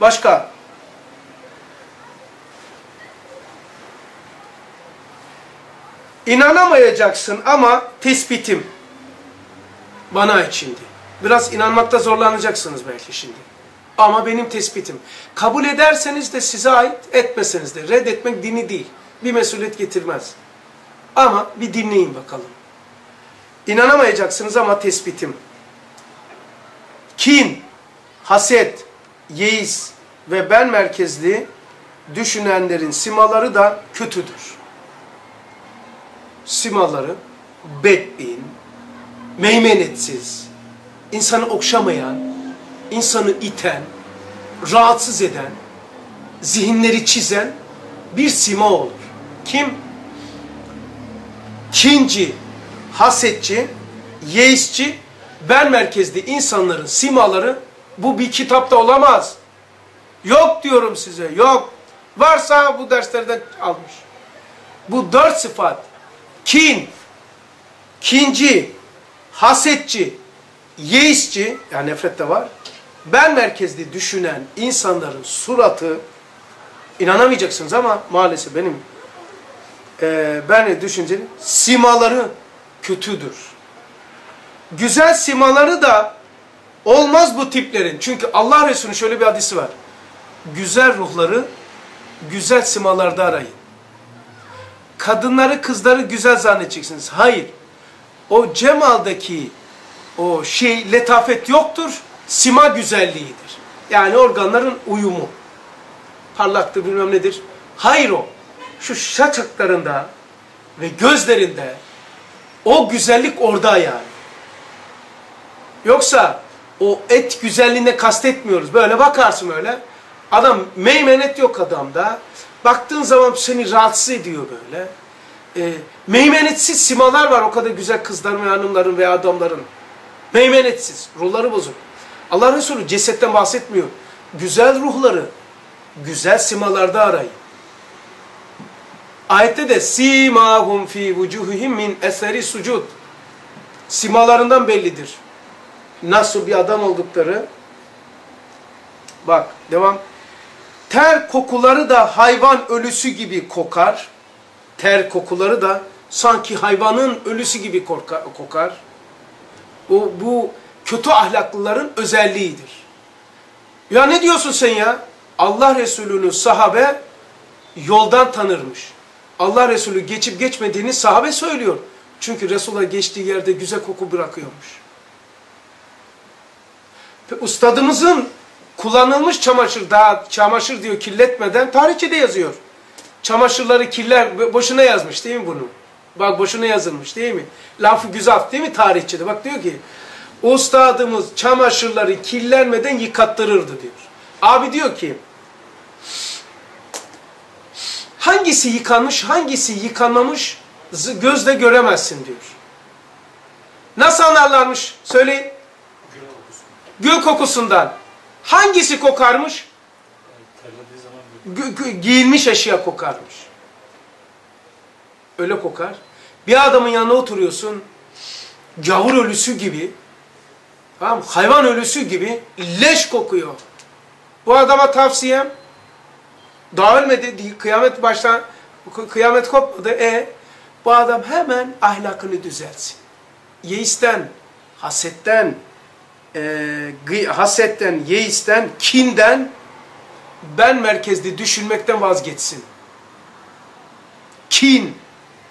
Başka? İnanamayacaksın ama tespitim bana ait şimdi. Biraz inanmakta zorlanacaksınız belki şimdi. Ama benim tespitim. Kabul ederseniz de size ait, etmeseniz de. Reddetmek dini değil. Bir mesuliyet getirmez. Ama bir dinleyin bakalım. İnanamayacaksınız ama tespitim. Kin, haset, yeis ve ben merkezli düşünenlerin simaları da kötüdür. Simaları bedbin, meymenetsiz, insanı okşamayan, insanı iten, rahatsız eden, zihinleri çizen bir sima olur. Kim? Kinci, hasetçi, yeisçi, ben merkezli insanların simaları bu bir kitapta olamaz. Yok diyorum size, yok. Varsa bu derslerden almış. Bu dört sıfat, kin, kinci, hasetçi, yeisçi, yani nefret de var, ben merkezli düşünen insanların suratı, inanamayacaksınız ama maalesef benim e, ben düşüncenin simaları kötüdür. Güzel simaları da olmaz bu tiplerin. Çünkü Allah Resulü'nün şöyle bir hadisi var. Güzel ruhları güzel simalarda arayın. Kadınları, kızları güzel zannedeceksiniz. Hayır. O cemaldaki o şey letafet yoktur. Sima güzelliğidir. Yani organların uyumu. Parlaktır bilmem nedir. Hayır o. Şu şaçaklarında ve gözlerinde o güzellik orada yani. Yoksa o et güzelliğine kastetmiyoruz. Böyle bakarsın öyle. Adam meymenet yok adamda. Baktığın zaman seni rahatsız ediyor böyle. E, meymenetsiz simalar var o kadar güzel kızların ve hanımların veya adamların. Meymenetsiz. Ruhları bozuk. Allah Resulü cesetten bahsetmiyor. Güzel ruhları, güzel simalarda arayın. Ayette de simahum fi vucuhihim min eseri sucud. Simalarından bellidir. Nasıl bir adam oldukları. Bak devam. Ter kokuları da hayvan ölüsü gibi kokar. Ter kokuları da sanki hayvanın ölüsü gibi kokar. Bu, bu kötü ahlaklıların özelliğidir. Ya ne diyorsun sen ya? Allah Resulü'nü sahabe yoldan tanırmış. Allah Resulü geçip geçmediğini sahabe söylüyor. Çünkü Resulullah geçtiği yerde güzel koku bırakıyormuş. Ustadımızın kullanılmış çamaşır, daha çamaşır diyor kirletmeden tarihçede yazıyor. Çamaşırları kirler, boşuna yazmış değil mi bunu? Bak boşuna yazılmış değil mi? Lafı güzel değil mi tarihçede? Bak diyor ki Ustadımız çamaşırları kirlenmeden yıkattırırdı diyor. Abi diyor ki hangisi yıkanmış hangisi yıkanmamış gözle göremezsin diyor. Nasıl anlarlarmış? Söyleyin. Gül kokusundan. Hangisi kokarmış? Giyilmiş eşya kokarmış. Öyle kokar. Bir adamın yanına oturuyorsun. Gavur ölüsü gibi Tamam Hayvan ölüsü gibi leş kokuyor. Bu adama tavsiyem daha ölmedi, kıyamet baştan kıyamet kopmadı. E bu adam hemen ahlakını düzeltsin. Yeisten, hasetten, e, hasetten, yeisten, kinden, ben merkezli düşünmekten vazgeçsin. Kin,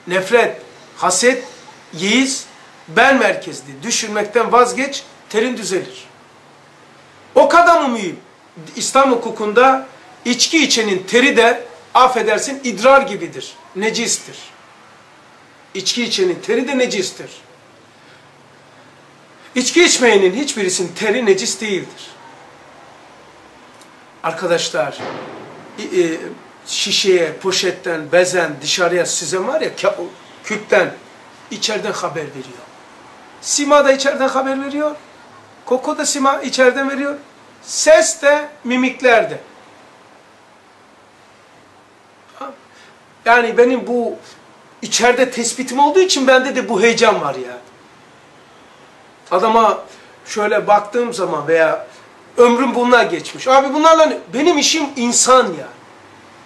nefret, haset, yeis, ben merkezli düşünmekten vazgeç, terin düzelir. O kadar mı mühim? İslam hukukunda içki içenin teri de affedersin idrar gibidir. Necistir. İçki içenin teri de necistir. İçki içmeyenin hiçbirisinin teri necis değildir. Arkadaşlar, e, şişeye, poşetten, bezen, dışarıya size var ya küpten içeriden haber veriyor. Sima da içeriden haber veriyor. Koku da sima içeriden veriyor. Ses de mimiklerde. Yani benim bu içeride tespitim olduğu için bende de bu heyecan var ya. Adama şöyle baktığım zaman veya Ömrüm bununla geçmiş. Abi bunlarla benim işim insan ya.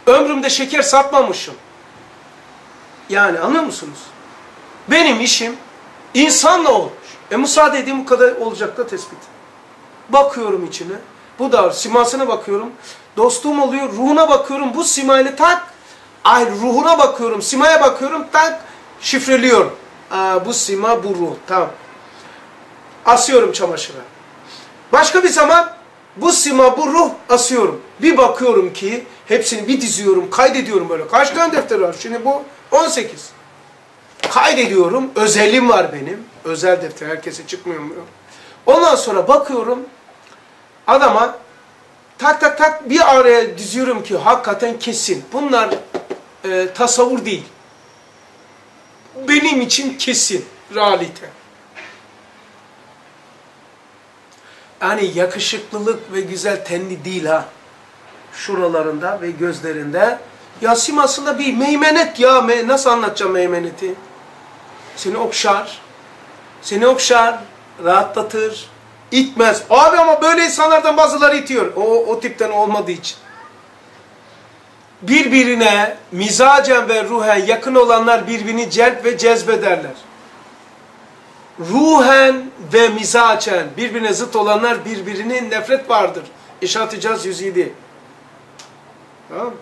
Ömrümde şeker satmamışım. Yani anlıyor musunuz? Benim işim insanla olmuş. E müsaade edeyim bu kadar olacak da tespit. Bakıyorum içine. Bu da simasına bakıyorum. Dostum oluyor. Ruhuna bakıyorum. Bu simayla tak. Ay ruhuna bakıyorum. Simaya bakıyorum. Tak. Şifreliyorum. Aa, bu sima bu ruh. Tamam. Asıyorum çamaşıra. Başka bir zaman bu sima bu ruh asıyorum. Bir bakıyorum ki hepsini bir diziyorum. Kaydediyorum böyle. Kaç tane defter var? Şimdi bu 18. Kaydediyorum. Özelim var benim. Özel defter. Herkese çıkmıyor mu? Ondan sonra bakıyorum. Adama tak tak tak bir araya diziyorum ki hakikaten kesin. Bunlar e, tasavvur değil. Benim için kesin. Realite. Yani yakışıklılık ve güzel tenli değil ha. Şuralarında ve gözlerinde. Ya simasında bir meymenet ya. Me nasıl anlatacağım meymeneti? Seni okşar. Seni okşar. Rahatlatır. itmez. Abi ama böyle insanlardan bazıları itiyor. O, o tipten olmadığı için. Birbirine mizacen ve ruhen yakın olanlar birbirini celp ve cezbederler. Ruhen ve mizacen birbirine zıt olanlar birbirinin nefret vardır. İşaret-i Caz 107. Tamam mı?